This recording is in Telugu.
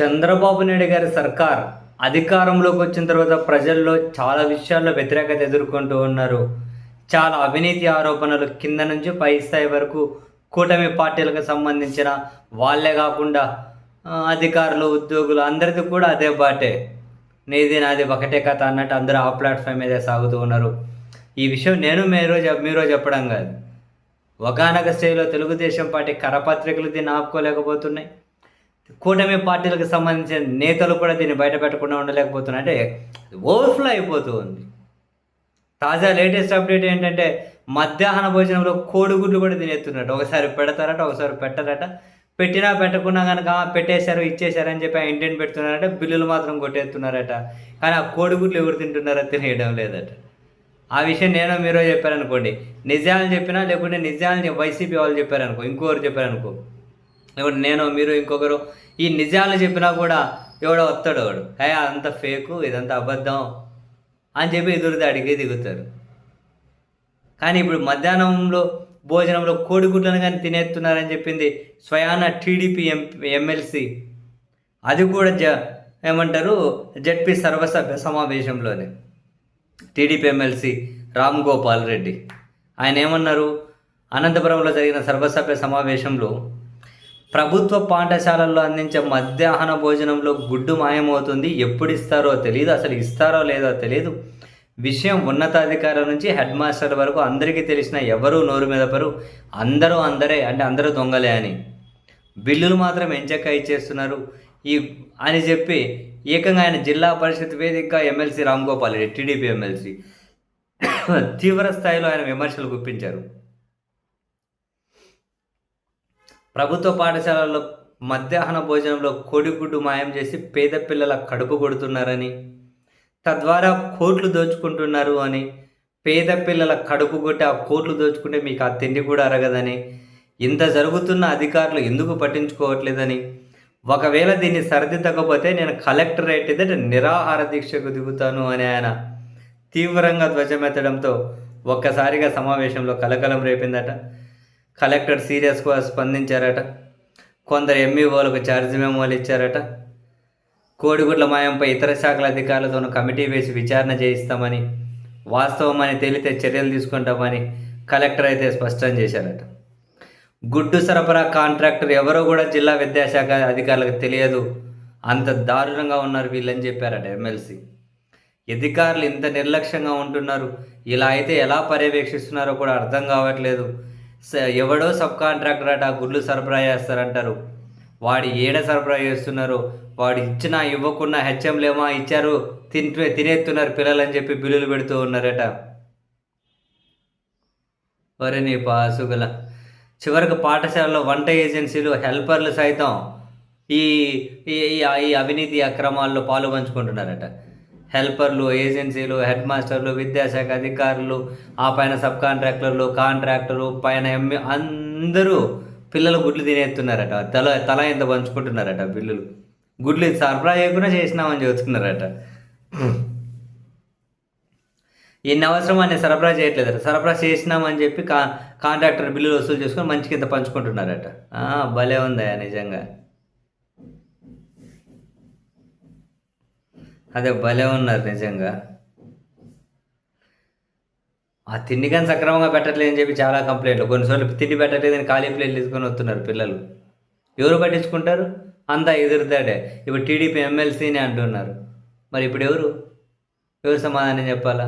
చంద్రబాబు నాయుడు గారి సర్కార్ అధికారంలోకి వచ్చిన తర్వాత ప్రజల్లో చాలా విషయాల్లో వ్యతిరేకత ఎదుర్కొంటూ ఉన్నారు. చాలా అవినీతి ఆరోపణలు కింద నుంచి పై స్థాయి వరకు కూటమి పార్టీలకు సంబంధించిన వాళ్ళే కాకుండా అధికారులు ఉద్యోగులు అందరిది కూడా అదే బాటే. నీది నాది ఒకటే కథ అన్నట్టు అందరూ ఆ ప్లాట్ఫామ్ మీదే సాగుతూ ఉన్నారు. ఈ విషయం నేను మీరు చెప్ మీరు చెప్పడం కాదు. ఒకనొక స్టేజ్లో తెలుగుదేశం పార్టీ కరపత్రికలు దీన్ని ఆపుకోలేకపోతున్నాయి. కూటమి పార్టీలకు సంబంధించిన నేతలు కూడా దీన్ని బయట పెట్టకుండా ఉండలేకపోతున్నారు అంటే ఓవర్ఫ్లో అయిపోతూ ఉంది. తాజా లేటెస్ట్ అప్డేట్ ఏంటంటే మధ్యాహ్న భోజనంలో కోడిగుడ్లు కూడా తినేస్తున్నట్టు ఒకసారి పెడతారట ఒకసారి పెట్టరట. పెట్టినా పెట్టకున్నా కనుక పెట్టేశారు ఇచ్చేశారని చెప్పి ఆ ఇంటిని పెడుతున్నారట. బిల్లులు మాత్రం కొట్టేస్తున్నారట. కానీ ఆ కోడిగుడ్లు ఎవరు తింటున్నారో తినేయడం లేదట. ఆ విషయం నేను మీరో చెప్పారనుకోండి. నిజాలు చెప్పినా లేకుంటే నిజాలని వైసీపీ వాళ్ళు చెప్పారనుకో ఇంకొకరు చెప్పారనుకో ఇప్పుడు నేను మీరు ఇంకొకరు ఈ నిజాలు చెప్పినా కూడా ఎవడో వస్తాడు వాడు. హే అదంతా ఫేకు ఇదంతా అబద్ధం అని చెప్పి ఎదురుదాడికి దిగుతారు. కానీ ఇప్పుడు మధ్యాహ్నంలో భోజనంలో కోడిగుడ్లను కానీ తినేస్తున్నారని చెప్పింది స్వయాన టీడీపీ ఎం ఎమ్మెల్సీ. అది కూడా జ ఏమంటారు? జడ్పీ సర్వసభ్య సమావేశంలోనే. TDP MLC Ram Gopal Reddy. ఆయన ఏమన్నారు? అనంతపురంలో జరిగిన సర్వసభ్య సమావేశంలో ప్రభుత్వ పాఠశాలల్లో అందించే మధ్యాహ్న భోజనంలో గుడ్డు మాయమవుతుంది. ఎప్పుడు ఇస్తారో తెలియదు అసలు ఇస్తారో లేదో తెలియదు విషయం ఉన్నతాధికారుల నుంచి హెడ్ మాస్టర్ వరకు అందరికీ తెలిసిన ఎవరు నోరు మెదపరు. అందరూ అందరే అంటే అందరూ దొంగలే అని. బిల్లులు మాత్రం ఎంచక్క ఇచ్చేస్తున్నారు ఈ అని చెప్పి ఏకంగా ఆయన జిల్లా పరిషత్ వేదిక MLC Ram Gopal Reddy TDP MLC. తీవ్ర స్థాయిలో ఆయన విమర్శలు గుప్పించారు. ప్రభుత్వ పాఠశాలల్లో మధ్యాహ్న భోజనంలో కోడిగుడ్డు మాయం చేసి పేద పిల్లల కడుపు కొడుతున్నారని తద్వారా కోట్లు దోచుకుంటున్నారు అని పేద పిల్లల కడుపు కొట్టి ఆ కోట్లు దోచుకుంటే మీకు ఆ తిండి కూడా అరగదని ఇంత జరుగుతున్న అధికారులు ఎందుకు పట్టించుకోవట్లేదని ఒకవేళ దీన్ని సరిదిద్దకపోతే నేను కలెక్టరేట్ ఎదుట నిరాహార దీక్షకు దిగుతాను అని ఆయన తీవ్రంగా ధ్వజమెత్తడంతో ఒక్కసారిగా సమావేశంలో కలకలం రేపిందట. కలెక్టర్ సీరియస్గా స్పందించారట. కొందరు ఎంఈఓలకు ఛార్జ్ మెమోలు ఇచ్చారట. కోడిగుడ్ల మాయంపై ఇతర శాఖల అధికారులతోనూ కమిటీ వేసి విచారణ చేయిస్తామని వాస్తవమని తేలితే చర్యలు తీసుకుంటామని కలెక్టర్ అయితే స్పష్టం చేశారట. గుడ్డు సరఫరా కాంట్రాక్టర్ ఎవరో కూడా జిల్లా విద్యాశాఖ అధికారులకు తెలియదు. అంత దారుణంగా ఉన్నారు వీళ్ళని చెప్పారట ఎమ్మెల్సీ అధికారులు ఇంత నిర్లక్ష్యంగా ఉంటున్నారు. ఇలా అయితే ఎలా పర్యవేక్షిస్తున్నారో కూడా అర్థం కావట్లేదు. ఎవడో సబ్ కాంట్రాక్టర్ అట గుడ్లు సరఫరా చేస్తారంటారు. వాడు ఏడ సరఫరా చేస్తున్నారు? వాడు ఇచ్చినా ఇవ్వకున్నా హెచ్ఎంలేమా ఇచ్చారు తింటే తినేస్తున్నారు పిల్లలని చెప్పి బిల్లులు పెడుతూ ఉన్నారట. వరే నీ పాసుగల. చివరికి పాఠశాలలో వంట ఏజెన్సీలు హెల్పర్లు సైతం ఈ ఈ ఈ- ఈ అవినీతి అక్రమాల్లో పాలు పంచుకుంటున్నారట హెల్పర్లు ఏజెన్సీలు హెడ్ మాస్టర్లు విద్యాశాఖ అధికారులు ఆ పైన సబ్ కాంట్రాక్టర్లు కాంట్రాక్టరు పైన ఎంఏ అందరూ పిల్లలు గుడ్లు తినేస్తున్నారట. తల తల ఎంత పంచుకుంటున్నారట బిల్లులు. గుడ్లు సరఫరా చేయకుండా చేసినామని చెబుతున్నారట. ఎన్ని అవసరం అని సరఫరా చేయట్లేదట. సరఫరా చేసినామని చెప్పి కా కాంట్రాక్టర్ బిల్లులు వసూలు చేసుకొని మంచి కింద పంచుకుంటున్నారట భలే ఉందా నిజంగా. అదే భలే ఉన్నారు నిజంగా. ఆ తిండి కానీ సక్రమంగా పెట్టట్లేదని చెప్పి చాలా కంప్లైంట్లు కొన్నిసార్లు తిండి పెట్టట్లేదని ఖాళీ ప్లేట్లు తీసుకొని వస్తున్నారు పిల్లలు. ఎవరు పట్టించుకుంటారు? అంతా ఎదురుతాడే ఇప్పుడు టీడీపీ ఎమ్మెల్సీని అంటున్నారు. మరి ఇప్పుడు ఎవరు? ఎవరు సమాధానం చెప్పాలా?